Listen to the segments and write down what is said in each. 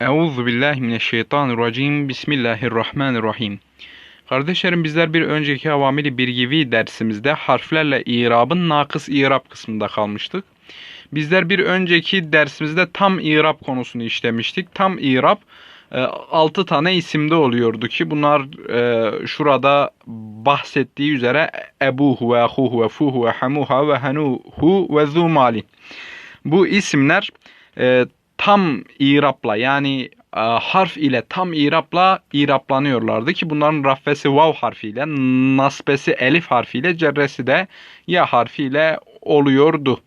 Euzu billahi mineşşeytanirracim. Bismillahirrahmanirrahim. Kardeşlerim bizler bir önceki avamili birgivi dersimizde harflerle irabın nakıs irab kısmında kalmıştık. Bizler bir önceki dersimizde tam irab konusunu işlemiştik. Tam irab 6 tane isimde oluyordu ki bunlar e, şurada bahsettiği üzere ebuhu ve ahuhu ve fuhu ve hamuha ve hanuhu ve zumali. Bu isimler e, tam irapla yani e, harf ile tam irapla iraplanıyorlardı ki bunların raffesi vav harfiyle, nasbesi elif harfiyle, cerresi de ya harfiyle oluyordu.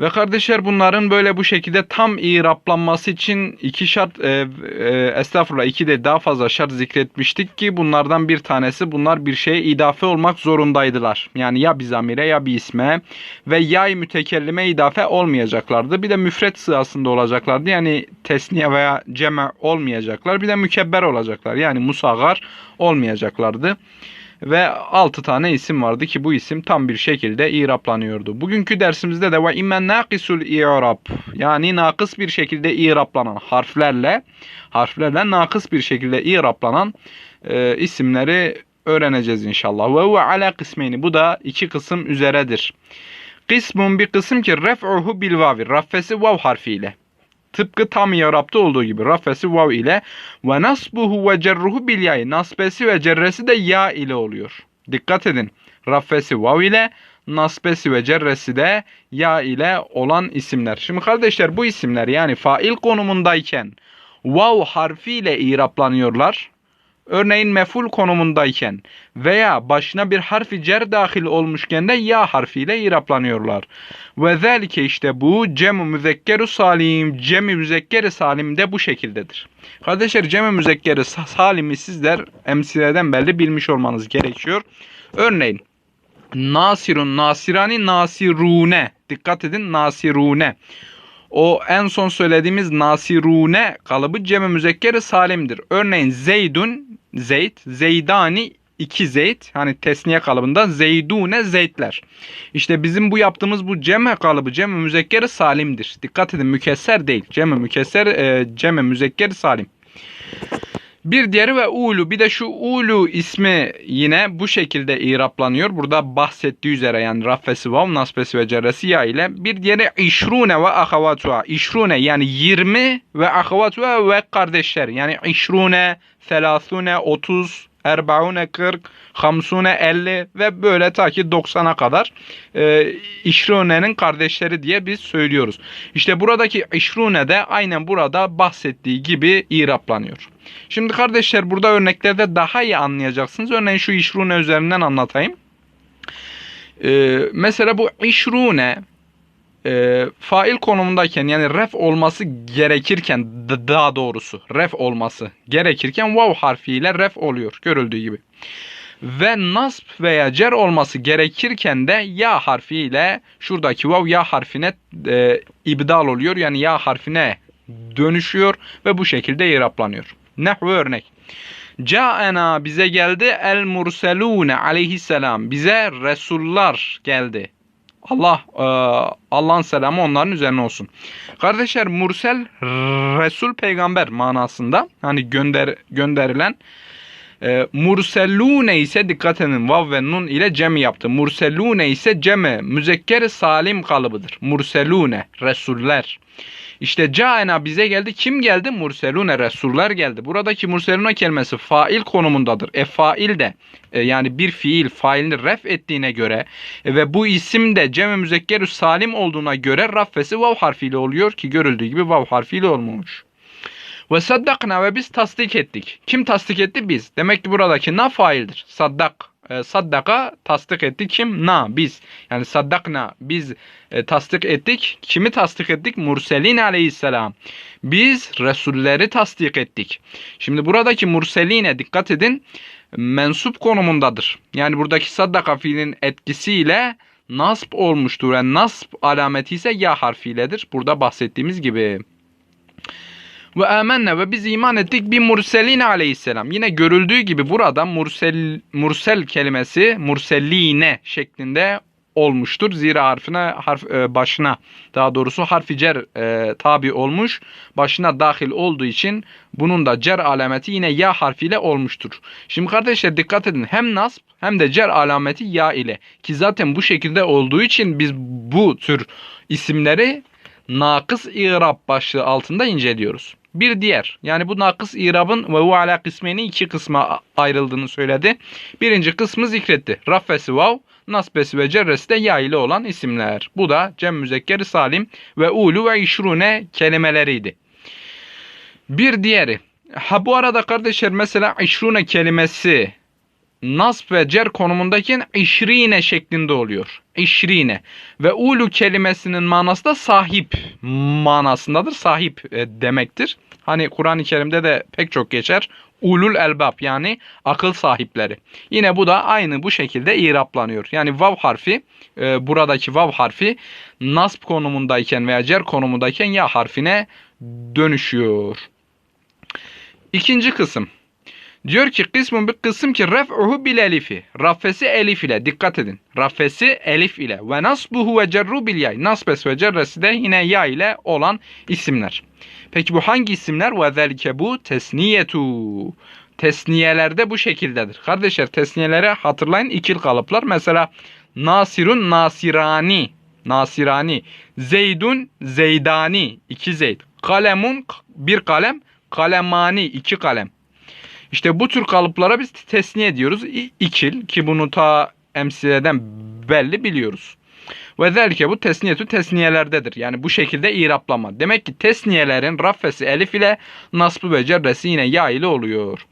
Ve kardeşler bunların böyle bu şekilde tam iraplanması için iki şart e, e, estağfurullah iki de daha fazla şart zikretmiştik ki bunlardan bir tanesi bunlar bir şeye idafe olmak zorundaydılar. Yani ya bir zamire ya bir isme ve yay mütekellime idafe olmayacaklardı. Bir de müfret sırasında olacaklardı. Yani tesniye veya ceme olmayacaklar. Bir de mükebber olacaklar. Yani musagar olmayacaklardı ve 6 tane isim vardı ki bu isim tam bir şekilde iraplanıyordu. Bugünkü dersimizde de ve imen naqisul i'rab yani nakıs bir şekilde iraplanan harflerle harflerle nakıs bir şekilde iraplanan e, isimleri öğreneceğiz inşallah. Ve huve ala kısmeni bu da iki kısım üzeredir. Kısmun bir kısım ki ref'uhu bil vavi raffesi vav harfiyle. Tıpkı tam yarapta olduğu gibi rafesi vav ile ve nasbuhu ve cerruhu bil yay. Nasbesi ve cerresi de ya ile oluyor. Dikkat edin. Rafesi vav ile nasbesi ve cerresi de ya ile olan isimler. Şimdi kardeşler bu isimler yani fail konumundayken vav harfiyle iraplanıyorlar. Örneğin meful konumundayken veya başına bir harfi cer dahil olmuşken de ya harfiyle iraplanıyorlar. Ve zelike işte bu cem-i müzekkeru salim, cem-i müzekkeri salim de bu şekildedir. Kardeşler cem-i müzekkeri salimi sizler emsileden belli bilmiş olmanız gerekiyor. Örneğin Nasirun, Nasirani, Nasirune. Dikkat edin Nasirune. O en son söylediğimiz Nasirune kalıbı cem-i müzekkeri salimdir. Örneğin Zeydun, Zeyd, Zeydani, iki Zeyd. Hani tesniye kalıbında Zeydune, Zeydler. İşte bizim bu yaptığımız bu cem kalıbı cem-i müzekkeri salimdir. Dikkat edin mükesser değil. Cem-i mükesser, e, cem-i müzekkeri salim. Bir diğeri ve ulu. Bir de şu ulu ismi yine bu şekilde iraplanıyor. Burada bahsettiği üzere yani raffesi vav, nasbesi ve cerresi ya ile. Bir diğeri işrune ve ahavatua. İşrune yani 20 ve ahavatua ve kardeşler. Yani işrune, selasune, 30, erbaune 40, hamsune 50 ve böyle ta ki 90'a kadar e, işrune'nin kardeşleri diye biz söylüyoruz. İşte buradaki işrune de aynen burada bahsettiği gibi iraplanıyor. Şimdi kardeşler burada örneklerde daha iyi anlayacaksınız. Örneğin şu işrune üzerinden anlatayım. Ee, mesela bu işrune e, fail konumundayken yani ref olması gerekirken daha doğrusu ref olması gerekirken vav harfiyle ref oluyor görüldüğü gibi. Ve nasb veya cer olması gerekirken de ya harfiyle şuradaki vav ya harfine e, ibdal oluyor. Yani ya harfine dönüşüyor ve bu şekilde iraplanıyor. Nehve örnek. Ca'ena bize geldi el murselune aleyhisselam. Bize resullar geldi. Allah e, Allah'ın selamı onların üzerine olsun. Kardeşler mursel resul peygamber manasında hani gönder gönderilen e, mursellune ise dikkat edin vav ve nun ile cem yaptı. Mursellune ise ceme müzekker salim kalıbıdır. Murselune resuller. İşte caena bize geldi. Kim geldi? Murselune Resuller geldi. Buradaki murselune kelimesi fail konumundadır. E fail de e, yani bir fiil failini ref ettiğine göre e, ve bu isim de cem-i salim olduğuna göre raffesi vav harfiyle oluyor ki görüldüğü gibi vav harfiyle olmamış. Ve saddakna ve biz tasdik ettik. Kim tasdik etti? Biz. Demek ki buradaki na faildir. Saddak e, saddaka tasdik etti. Kim? Na biz. Yani saddakna biz e, tasdik ettik. Kimi tasdik ettik? Murselin aleyhisselam. Biz Resulleri tasdik ettik. Şimdi buradaki murseline dikkat edin. Mensup konumundadır. Yani buradaki saddaka fiilin etkisiyle nasb olmuştur. Yani nasb alameti ise ya harfiyledir. Burada bahsettiğimiz gibi. Ve amenne ve biz iman ettik bir murselin aleyhisselam. Yine görüldüğü gibi burada mursel, mursel kelimesi murselline şeklinde olmuştur. Zira harfine harf e, başına daha doğrusu harfi cer e, tabi olmuş. Başına dahil olduğu için bunun da cer alameti yine ya harfiyle olmuştur. Şimdi kardeşler dikkat edin. Hem nasb hem de cer alameti ya ile. Ki zaten bu şekilde olduğu için biz bu tür isimleri nakıs irab başlığı altında inceliyoruz. Bir diğer yani bu nakıs irabın ve hu ala kısmeni iki kısma ayrıldığını söyledi. Birinci kısmı zikretti. Raffesi vav, nasbesi ve cerresi de ya ile olan isimler. Bu da cem müzekkeri salim ve ulu ve işrune kelimeleriydi. Bir diğeri. Ha bu arada kardeşler mesela işrune kelimesi nasb ve cer konumundayken işrine şeklinde oluyor. İşrine. Ve ulu kelimesinin manası da sahip manasındadır. Sahip e, demektir. Hani Kur'an-ı Kerim'de de pek çok geçer. Ulul elbab yani akıl sahipleri. Yine bu da aynı bu şekilde iraplanıyor. Yani vav harfi e, buradaki vav harfi nasb konumundayken veya cer konumundayken ya harfine dönüşüyor. İkinci kısım. Diyor ki kısmın bir kısım ki ref'uhu bil elifi. Raffesi elif ile. Dikkat edin. Raffesi elif ile. Ve nasbuhu ve cerru bil yay. Nasbes ve cerresi de yine ya ile olan isimler. Peki bu hangi isimler? Ve zelike bu tesniyetu. Tesniyelerde bu şekildedir. Kardeşler tesniyelere hatırlayın ikil kalıplar. Mesela Nasirun Nasirani. Nasirani. Zeydun Zeydani. iki Zeyd. Kalemun bir kalem. Kalemani iki kalem. İşte bu tür kalıplara biz tesniye diyoruz. İkil ki bunu ta emsileden belli biliyoruz. Ve zelke bu tesniyetü tesniyelerdedir. Yani bu şekilde iraplama. Demek ki tesniyelerin raffesi elif ile nasbı ve cerresi yine ya ile oluyor.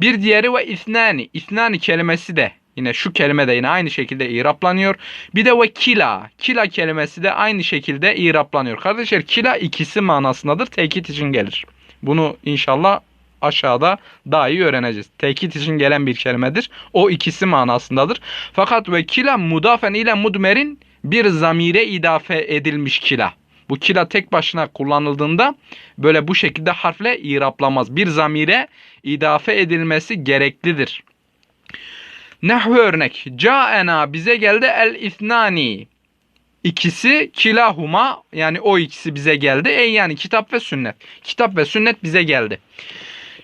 Bir diğeri ve isnani. İsnani kelimesi de yine şu kelime de yine aynı şekilde iraplanıyor. Bir de ve kila. Kila kelimesi de aynı şekilde iraplanıyor. Kardeşler kila ikisi manasındadır. Tekit için gelir. Bunu inşallah aşağıda daha iyi öğreneceğiz. Tekit için gelen bir kelimedir. O ikisi manasındadır. Fakat ve kila mudafen ile mudmerin bir zamire idafe edilmiş kila. Bu kila tek başına kullanıldığında böyle bu şekilde harfle iraplamaz. Bir zamire idafe edilmesi gereklidir. Nehve örnek. Caena bize geldi el ithnani. İkisi kilahuma yani o ikisi bize geldi. E yani kitap ve sünnet. Kitap ve sünnet bize geldi.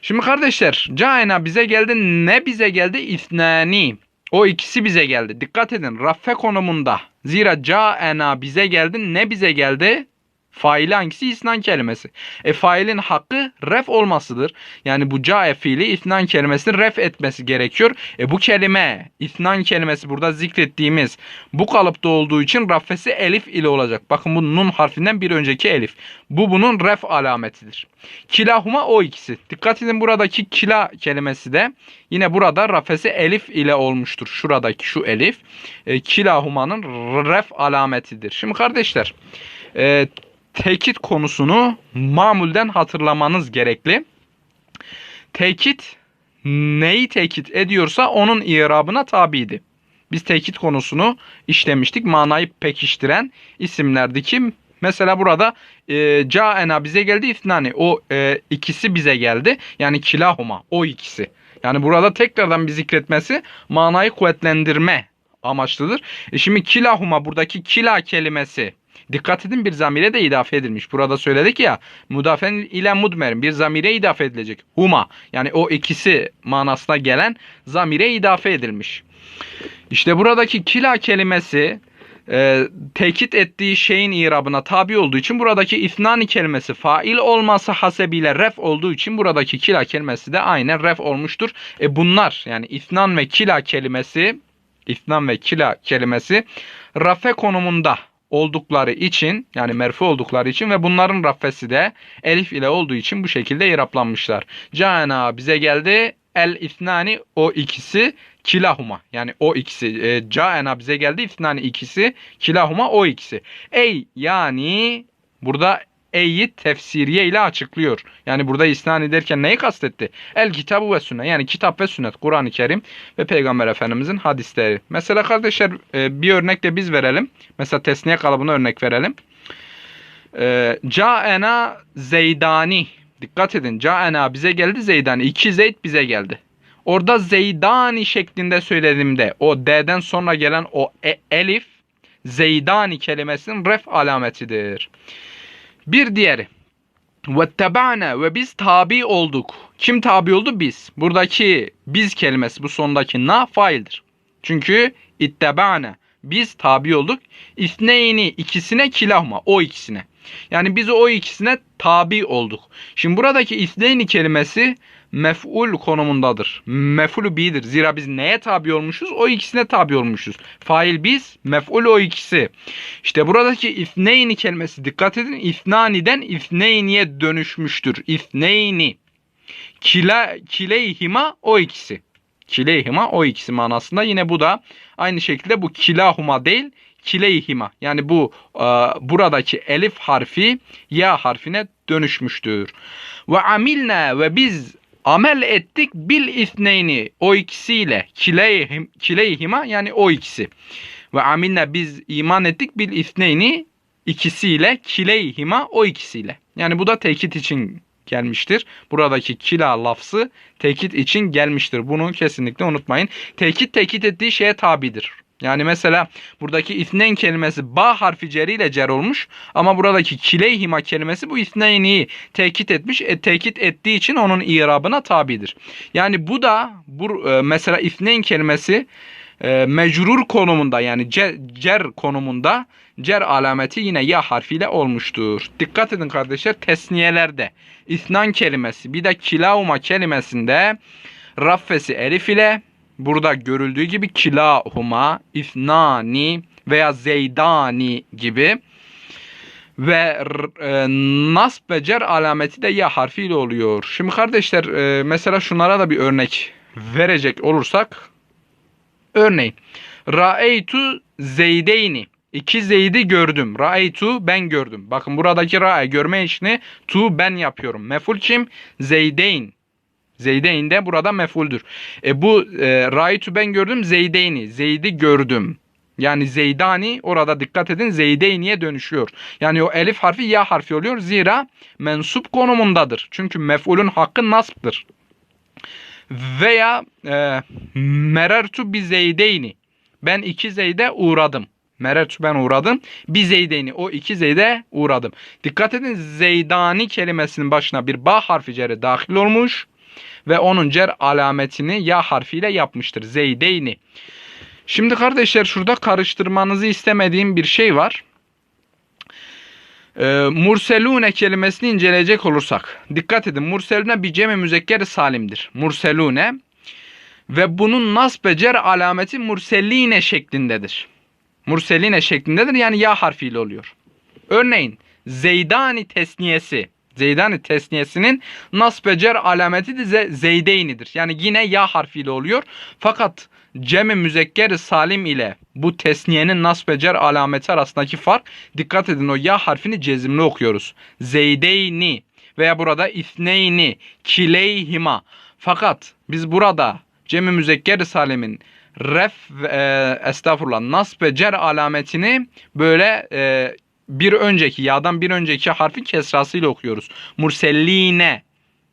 Şimdi kardeşler caena bize geldi. Ne bize geldi? İthnani. O ikisi bize geldi. Dikkat edin. Raffe konumunda. Zira caena bize geldi. Ne bize geldi? Faili hangisi? İsnan kelimesi. E failin hakkı ref olmasıdır. Yani bu cae fiili isnan kelimesini ref etmesi gerekiyor. E bu kelime, isnan kelimesi burada zikrettiğimiz bu kalıpta olduğu için raffesi elif ile olacak. Bakın bu nun harfinden bir önceki elif. Bu bunun ref alametidir. Kilahuma o ikisi. Dikkat edin buradaki kila kelimesi de yine burada rafesi elif ile olmuştur. Şuradaki şu elif. E, kilahumanın ref alametidir. Şimdi kardeşler e, tekit konusunu mamulden hatırlamanız gerekli. Tekit neyi tekit ediyorsa onun irabına tabiydi. Biz tekit konusunu işlemiştik. Manayı pekiştiren isimlerdeki mesela burada e, caena bize geldi ifnani. O e, ikisi bize geldi. Yani kilahuma o ikisi. Yani burada tekrardan bir zikretmesi manayı kuvvetlendirme amaçlıdır. E şimdi kilahuma buradaki kila kelimesi Dikkat edin bir zamire de idafe edilmiş. Burada söyledik ya mudafen ile mudmerin bir zamire idafe edilecek. Huma yani o ikisi manasına gelen zamire idafe edilmiş. İşte buradaki kila kelimesi e, tekit ettiği şeyin irabına tabi olduğu için buradaki ifnani kelimesi fail olması hasebiyle ref olduğu için buradaki kila kelimesi de aynen ref olmuştur. E bunlar yani ifnan ve kila kelimesi ifnan ve kila kelimesi rafe konumunda oldukları için yani merfu oldukları için ve bunların raffesi de elif ile olduğu için bu şekilde iraplanmışlar. Cana bize geldi el ifnani o ikisi kilahuma yani o ikisi e, caena bize geldi ifnani ikisi kilahuma o ikisi. Ey yani burada E'yi tefsiriye ile açıklıyor. Yani burada isnan ederken neyi kastetti? El kitabı ve sünnet. Yani kitap ve sünnet. Kur'an-ı Kerim ve Peygamber Efendimizin hadisleri. Mesela kardeşler e, bir örnek de biz verelim. Mesela tesniye kalıbına örnek verelim. E, Caena Zeydani. Dikkat edin. Caena bize geldi Zeydani. İki Zeyd bize geldi. Orada Zeydani şeklinde söylediğimde o D'den sonra gelen o e, elif Zeydani kelimesinin ref alametidir. Bir diğeri. Vetteba'ne ve biz tabi olduk. Kim tabi oldu? Biz. Buradaki biz kelimesi bu sondaki na faildir. Çünkü itteba'ne biz tabi olduk. İsneyni ikisine kilahma o ikisine. Yani biz o ikisine tabi olduk. Şimdi buradaki isneyni kelimesi mef'ul konumundadır. Mef'ulü bi'dir. Zira biz neye tabi olmuşuz? O ikisine tabi olmuşuz. Fail biz, mef'ul o ikisi. İşte buradaki ifneyni kelimesi dikkat edin. İfnani'den ifneyniye dönüşmüştür. İfneyni. Kila, kileyhima o ikisi. Kileyhima o ikisi manasında. Yine bu da aynı şekilde bu kilahuma değil kileyhima. Yani bu e, buradaki elif harfi ya harfine dönüşmüştür. Ve amilna ve biz amel ettik bil isneyni o ikisiyle kileyhim, kileyhima yani o ikisi. Ve amilna biz iman ettik bil isneyni ikisiyle kileyhima o ikisiyle. Yani bu da tekit için gelmiştir. Buradaki kila lafzı tekit için gelmiştir. Bunu kesinlikle unutmayın. Tekit tekit ettiği şeye tabidir. Yani mesela buradaki isneyn kelimesi ba harfi ceriyle cer olmuş ama buradaki kileyhima kelimesi bu isneyni tekit etmiş. E, tekit ettiği için onun irabına tabidir. Yani bu da bu e, mesela isneyn kelimesi e, mecrur konumunda yani cer, cer konumunda cer alameti yine ya harfiyle olmuştur. Dikkat edin kardeşler tesniyelerde isnan kelimesi bir de kilauma kelimesinde raffesi elif ile burada görüldüğü gibi kilahuma, ifnani veya zeydani gibi ve e, nasb ve alameti de ya harfiyle oluyor. Şimdi kardeşler e, mesela şunlara da bir örnek verecek olursak örneğin Ra'eytu zeydeyni İki zeydi gördüm. Ra'eytu ben gördüm. Bakın buradaki ra'e görme işini tu ben yapıyorum. Meful kim? Zeydeyn. Zeydeyn de burada mefuldür. E bu e, ra'eytu ben gördüm zeydeyni. Zeydi gördüm. Yani zeydani orada dikkat edin zeydeyniye dönüşüyor. Yani o elif harfi ya harfi oluyor. Zira mensup konumundadır. Çünkü mef'ulün hakkı nasbdır. Veya e, merertu bi zeydeyni. Ben iki zeyde uğradım. Merertu ben uğradım. Bir zeydeyni o iki zeyde uğradım. Dikkat edin zeydani kelimesinin başına bir ba harfi ceri dahil olmuş. Ve onun cer alametini ya harfiyle yapmıştır. Zeydeyni. Şimdi kardeşler şurada karıştırmanızı istemediğim bir şey var. E, murselune kelimesini inceleyecek olursak. Dikkat edin murselune bir cemi müzekkeri salimdir. Murselune. Ve bunun nasb ve cer alameti murselline şeklindedir. Murseline şeklindedir yani ya harfiyle oluyor. Örneğin Zeydani tesniyesi. Zeydani tesniyesinin nasb ve cer alameti de zeydeynidir. Yani yine ya harfiyle oluyor. Fakat cem-i salim ile bu tesniyenin nasb ve cer alameti arasındaki fark dikkat edin o ya harfini cezimli okuyoruz. Zeydeyni veya burada isneyni kileyhima. Fakat biz burada cem-i salimin ref e, estağfurullah nasb ve cer alametini böyle e, bir önceki ya'dan bir önceki harfin kesrasıyla okuyoruz. Murselline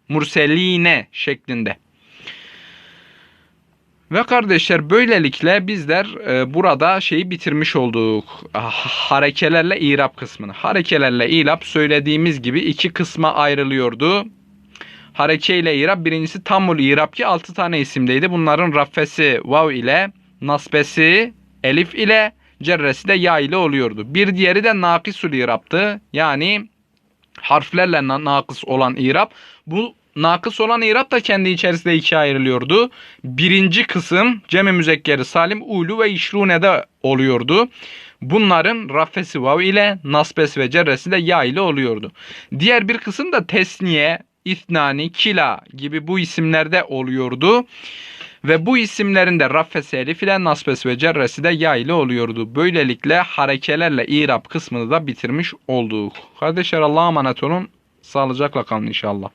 murseline şeklinde. Ve kardeşler böylelikle bizler e, burada şeyi bitirmiş olduk. Harekelerle irap kısmını. Harekelerle irap söylediğimiz gibi iki kısma ayrılıyordu. Hareke ile irap birincisi tamul irap ki 6 tane isimdeydi. Bunların raffesi vav ile, nasbesi elif ile, cerresi de ya ile oluyordu. Bir diğeri de nakisul iraptı. Yani harflerle nakıs olan irap. Bu nakıs olan irap da kendi içerisinde ikiye ayrılıyordu. Birinci kısım cem-i müzekkeri salim ulu ve işrune'de oluyordu. Bunların raffesi vav ile nasbesi ve cerresi de ya ile oluyordu. Diğer bir kısım da tesniye, İthnani, Kila gibi bu isimlerde oluyordu. Ve bu isimlerin de raffesi elif ile nasbesi ve cerresi de ya ile oluyordu. Böylelikle harekelerle irab kısmını da bitirmiş olduk. Kardeşler Allah'a emanet olun. Sağlıcakla kalın inşallah.